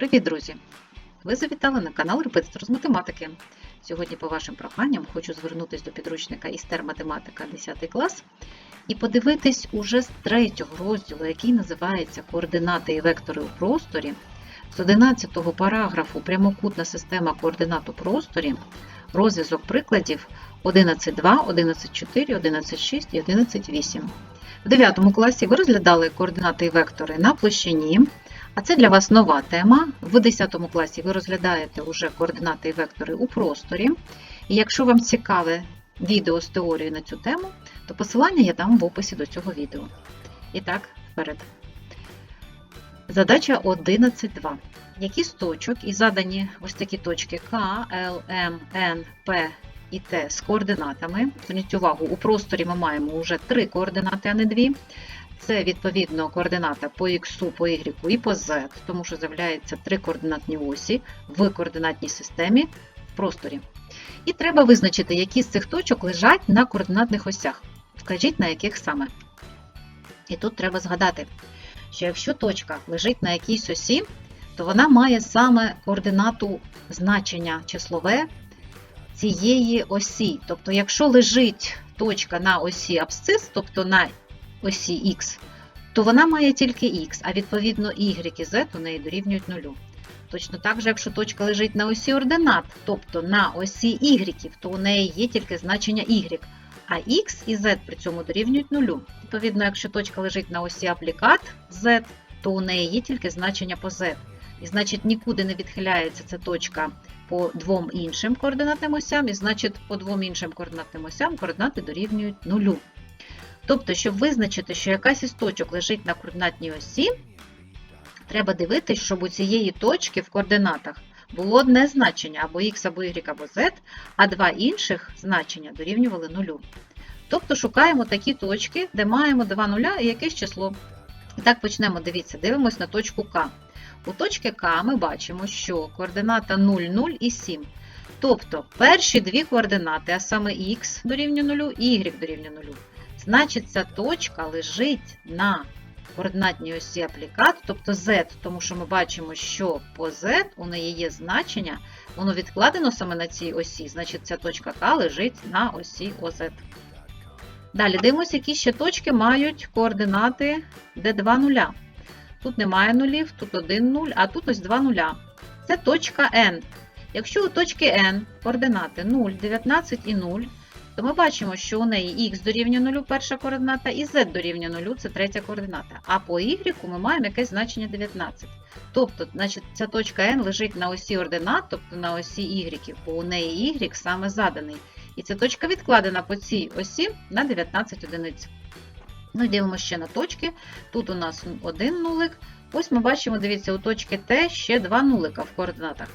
Привіт, друзі! Ви завітали на канал Репетитор з математики. Сьогодні, по вашим проханням, хочу звернутися до підручника Істер математика 10 клас і подивитись уже з третього розділу, який називається Координати і вектори у просторі, з 11 параграфу Прямокутна система координат у просторі, розв'язок прикладів 11.2, 11.4, 11.6 і 11.8. В 9 класі ви розглядали координати і вектори на площині. А це для вас нова тема. В 10 класі ви розглядаєте вже координати і вектори у просторі. І якщо вам цікаве відео з теорією на цю тему, то посилання я дам в описі до цього відео. І так, вперед. Задача 11.2. Які з точок і задані ось такі точки К, Л, М, Н, П і Т з координатами. Зверніть увагу, у просторі ми маємо вже три координати, а не дві. Це відповідно координата по Х, по Y і по Z, тому що з'являються три координатні осі в координатній системі в просторі. І треба визначити, які з цих точок лежать на координатних осях. Вкажіть, на яких саме. І тут треба згадати, що якщо точка лежить на якійсь осі, то вона має саме координату значення числове цієї осі. Тобто, якщо лежить точка на осі абсцис, тобто на осі Х, то вона має тільки Х, а відповідно Y і Z у неї дорівнюють нулю. Точно так же, якщо точка лежить на осі ординат, тобто на осі Y, то у неї є тільки значення Y, а X і Z при цьому дорівнюють нулю. Відповідно, якщо точка лежить на осі аплікат Z, то у неї є тільки значення по Z. І значить нікуди не відхиляється ця точка по двом іншим координатним осям, і значить по двом іншим координатним осям координати дорівнюють нулю. Тобто, щоб визначити, що якась із точок лежить на координатній осі, треба дивитися, щоб у цієї точки в координатах було одне значення або x, або y, або z, а два інших значення дорівнювали нулю. Тобто шукаємо такі точки, де маємо два нуля і якесь число. І так почнемо, дивіться, дивимося на точку К. У точки К ми бачимо, що координата 0, 0 і 7. Тобто перші дві координати, а саме х дорівнює 0 і y дорівнює 0. Значить, ця точка лежить на координатній осі аплікат, тобто z, тому що ми бачимо, що по z у неї є значення, воно відкладено саме на цій осі, значить ця точка К лежить на осі ОЗ. Далі дивимося, які ще точки мають координати, де 2 нуля. Тут немає нулів, тут 1 нуль, а тут ось 2 нуля. Це точка N. Якщо у точки N координати 0, 19 і 0, то ми бачимо, що у неї х дорівнює 0 перша координата і z дорівнює 0 це третя координата. А по y ми маємо якесь значення 19. Тобто, значить, ця точка n лежить на осі ординат, тобто на осі y, бо у неї y саме заданий. І ця точка відкладена по цій осі на 19 одиниць. Ну дивимося ще на точки. Тут у нас один нулик. Ось ми бачимо, дивіться, у точки Т ще два нулика в координатах.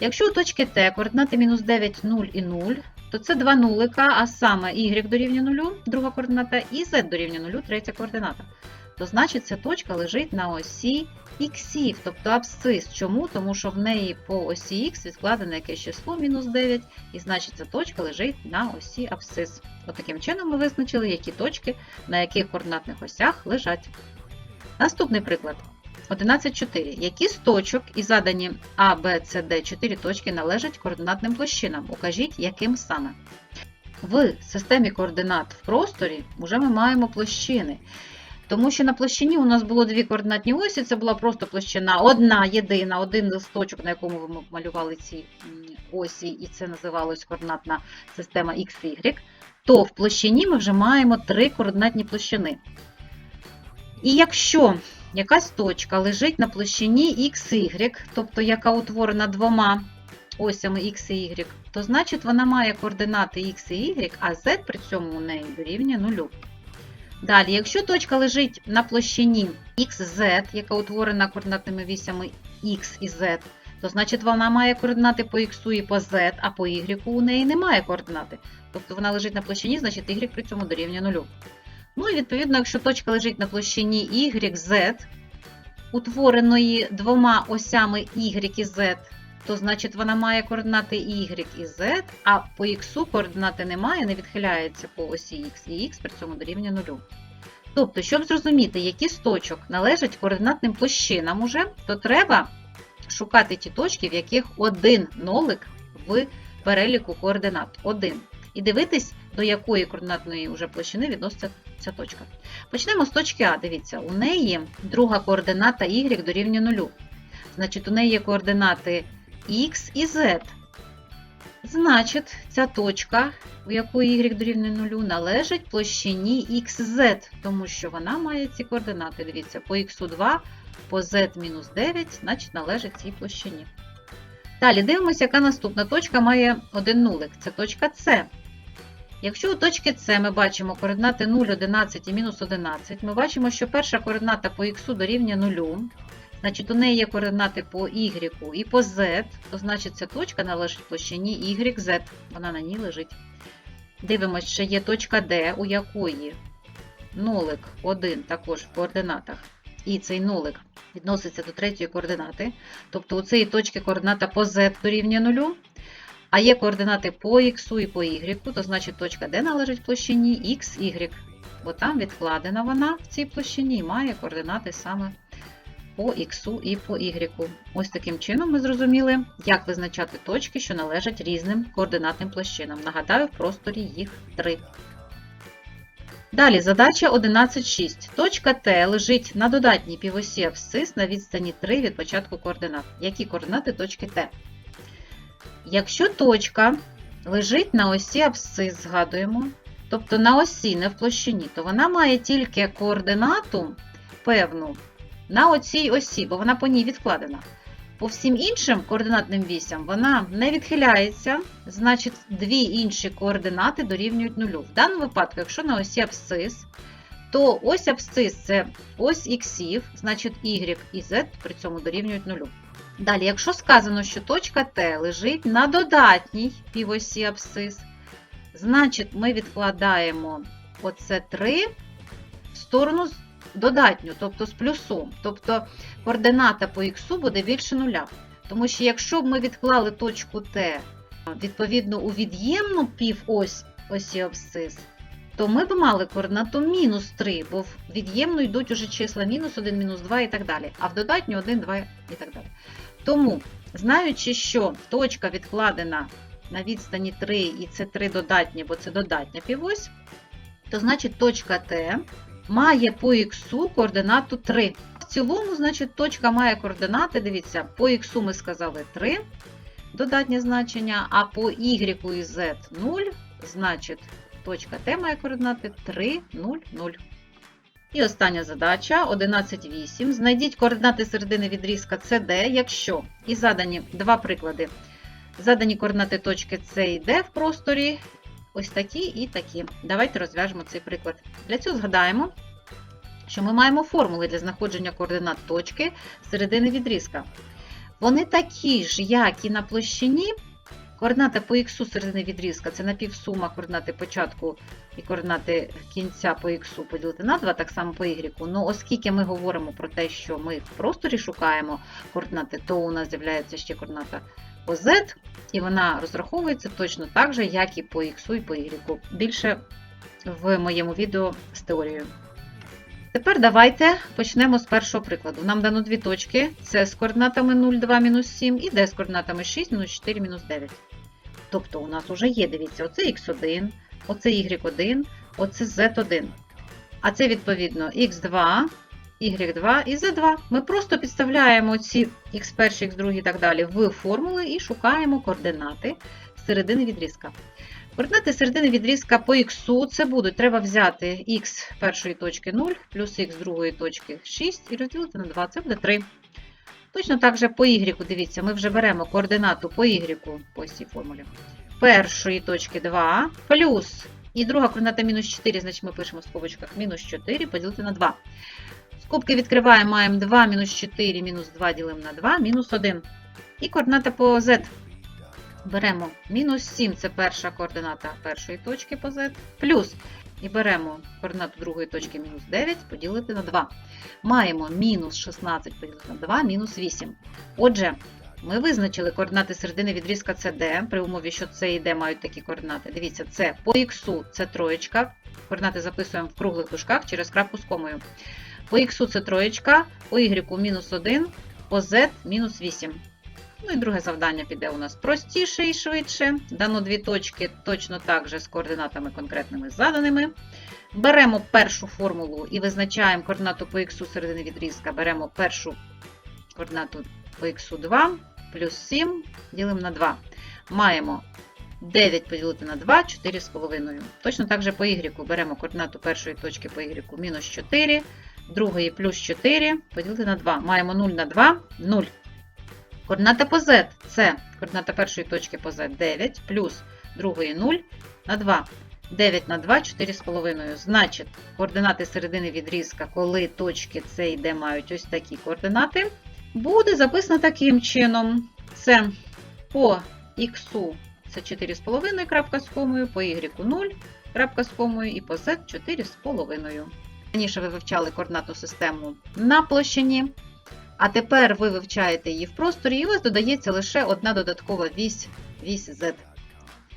Якщо у точки Т координати мінус 9, 0 і 0, то це два нулика, а саме y дорівнює 0, друга координата, і z дорівнює 0, третя координата. То значить ця точка лежить на осі х, тобто абсцис. Чому? Тому що в неї по осі х відкладене якесь число мінус 9, і значить ця точка лежить на осі абсцис. От чином ми визначили, які точки на яких координатних осях лежать. Наступний приклад. 11,4. Які з точок і задані А, Б, С, Д 4 точки належать координатним площинам? Укажіть, яким саме. В системі координат в просторі вже ми маємо площини. Тому що на площині у нас було дві координатні осі, це була просто площина, одна єдина, один листочок, на якому ми малювали ці осі, і це називалось координатна система XY, то в площині ми вже маємо три координатні площини. І якщо якась точка лежить на площині XY, тобто яка утворена двома осями X і Y, то значить вона має координати X і Y, а Z при цьому у неї дорівнює 0. Далі, якщо точка лежить на площині XZ, яка утворена координатними вісями X і Z, то значить вона має координати по X і по Z, а по Y у неї немає координати. Тобто вона лежить на площині, значить Y при цьому дорівнює 0. Ну і відповідно, якщо точка лежить на площині YZ, утвореної двома осями Y і Z, то значить вона має координати Y і Z, а по X координати немає, не відхиляється по осі X і X при цьому дорівнює 0. Тобто, щоб зрозуміти, які з точок належать координатним площинам уже, то треба шукати ті точки, в яких один нолик в переліку координат. Один. І дивитись, до якої координатної вже площини відноситься ця точка. Почнемо з точки А. Дивіться, у неї друга координата y дорівнює 0. Значить, у неї є координати x і z. Значить, ця точка, у якої y дорівнює 0, належить площині xz, тому що вона має ці координати. Дивіться, по x2, по z-9, значить належить цій площині. Далі дивимося, яка наступна точка має один нулик. Це точка С. Якщо у точки С ми бачимо координати 0, 11 і мінус 11, ми бачимо, що перша координата по х дорівнює 0. Значить, у неї є координати по y і по z, то значить ця точка належить площині YZ, вона на ній лежить. Дивимось, що є точка D, у якої нолик 1 також в координатах, і цей нолик відноситься до третьої координати. Тобто у цієї точки координата по z дорівнює 0, а є координати по x і по y, то значить точка D належить площині x, y, бо там відкладена вона в цій площині і має координати саме по x і по y. Ось таким чином ми зрозуміли, як визначати точки, що належать різним координатним площинам. Нагадаю, в просторі їх три. Далі задача 11.6. Точка Т лежить на додатній півосі абсцис на відстані 3 від початку координат. Які координати точки Т? Якщо точка лежить на осі абсцис, згадуємо, тобто на осі, не в площині, то вона має тільки координату певну на оцій осі, бо вона по ній відкладена. По всім іншим координатним вісям вона не відхиляється, значить, дві інші координати дорівнюють нулю. В даному випадку, якщо на осі абсцис, то ось абсцис це ось іксів, значить y і z при цьому дорівнюють нулю. Далі, якщо сказано, що точка Т лежить на додатній півосі абсцис, значить ми відкладаємо оце 3 в сторону додатню, тобто з плюсом. Тобто координата по х буде більше нуля. Тому що якщо б ми відклали точку Т відповідно у від'ємну півось осі абсцис, то ми б мали координату мінус 3, бо в від'ємну йдуть уже числа мінус 1, мінус 2 і так далі, а в додатню 1, 2 і так далі. Тому, знаючи, що точка відкладена на відстані 3, і це 3 додатні, бо це додатня півось, то значить точка Т має по х координату 3. В цілому, значить, точка має координати, дивіться, по х ми сказали 3 додатнє значення, а по y і z 0, значить, точка Т має координати 3, 0, 0. І остання задача 11.8. Знайдіть координати середини відрізка CD, якщо і задані два приклади. Задані координати точки С і Д в просторі. Ось такі і такі. Давайте розв'яжемо цей приклад. Для цього згадаємо, що ми маємо формули для знаходження координат точки середини відрізка. Вони такі ж, як і на площині. Координата по х середини відрізка це напівсума координати початку і координати кінця по х поділити на 2, так само по y. Ну, оскільки ми говоримо про те, що ми в просторі шукаємо координати, то у нас з'являється ще координата по z, і вона розраховується точно так же, як і по x і по y. Більше в моєму відео з теорією. Тепер давайте почнемо з першого прикладу. Нам дано дві точки: це з координатами 0, 2, мінус 7 і d з координатами 6, мінус 4, мінус 9. Тобто у нас вже є, дивіться, оце x1, оце y1, оце z1. А це, відповідно, x2, y2 і z2. Ми просто підставляємо ці x1, x2 і так далі в формули і шукаємо координати середини відрізка. Координати середини відрізка по х це будуть, треба взяти х першої точки 0 плюс х другої точки 6 і розділити на 2, це буде 3. Точно так же по y, дивіться, ми вже беремо координату по y по цій формулі. Першої точки 2 плюс, і друга координата мінус 4, значить ми пишемо в скобочках мінус 4 поділити на 2. Скобки відкриваємо, маємо 2 мінус 4, мінус 2 ділимо на 2, мінус 1. І координата по z. Беремо мінус 7 це перша координата першої точки по z, плюс і беремо координату другої точки мінус 9 поділити на 2. Маємо мінус 16 поділити на 2, мінус 8. Отже, ми визначили координати середини відрізка CD, при умові, що С і D мають такі координати. Дивіться, це по Х це троєчка. Координати записуємо в круглих дужках через крапку з комою. По Х це троєчка, по Y мінус 1, по Z мінус 8. Ну і друге завдання піде у нас простіше і швидше. Дано дві точки точно так же з координатами конкретними заданими. Беремо першу формулу і визначаємо координату по х середини відрізка. Беремо першу координату по х 2 плюс 7 ділимо на 2. Маємо 9 поділити на 2, 4,5. Точно так же по y беремо координату першої точки по y мінус 4, другої плюс 4 поділити на 2. Маємо 0 на 2, 0. Координата по z це координата першої точки по z 9 плюс другої 0 на 2. 9 на 2, 4,5. Значить, координати середини відрізка, коли точки С і Д мають ось такі координати, буде записано таким чином. Це по х це 4,5 крапка з комою, по y 0 крапка з комою і по z 4,5. Раніше ви вивчали координатну систему на площині, а тепер ви вивчаєте її в просторі, і у вас додається лише одна додаткова вісь, вісь z.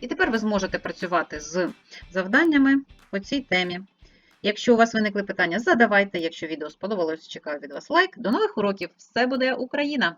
І тепер ви зможете працювати з завданнями по цій темі. Якщо у вас виникли питання, задавайте. Якщо відео сподобалось, чекаю від вас лайк. До нових уроків! Все буде Україна!